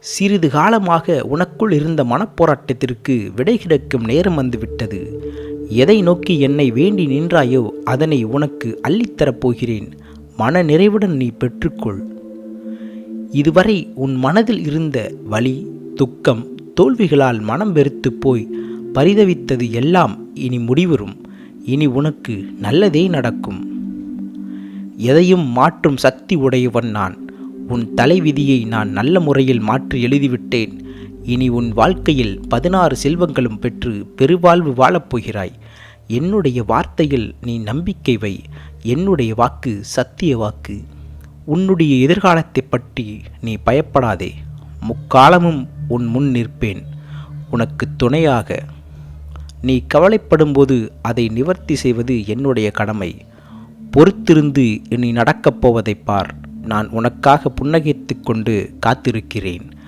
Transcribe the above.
சிறிது காலமாக உனக்குள் இருந்த மனப்போராட்டத்திற்கு விடை கிடைக்கும் நேரம் வந்துவிட்டது. எதை நோக்கி என்னை வேண்டி நின்றாயோ அதனை உனக்கு அள்ளித்தரப் போகிறேன் மன நிறைவுடன் நீ பெற்றுக்கொள். இதுவரை உன் மனதில் இருந்த வலி துக்கம் தோல்விகளால் மனம் வெறுத்துப் போய் பரிதவித்தது எல்லாம் இனி முடிவரும் இனி உனக்கு நல்லதே நடக்கும். எதையும் மாற்றும் சக்தி உடையவன் நான். உன் தலைவிதியை நான் நல்ல முறையில் மாற்றி எழுதிவிட்டேன். இனி உன் வாழ்க்கையில் பதினாறு செல்வங்களும் பெற்று பெருவாழ்வு வாழப்போகிறாய் என்னுடைய வார்த்தையில் நீ நம்பிக்கை வை. என்னுடைய வாக்கு சத்திய வாக்கு. உன்னுடைய எதிர்காலத்தை பற்றி நீ பயப்படாதே. முக்காலமும் உன் முன் நிற்பேன். உனக்கு துணையாக. நீ கவலைப்படும்போது அதை நிவர்த்தி செய்வது என்னுடைய கடமை. பொறுத்திருந்து இனி நடக்கப் போவதைப் பார். நான் உனக்காக புன்னகைத்து கொண்டு காத்திருக்கிறேன்.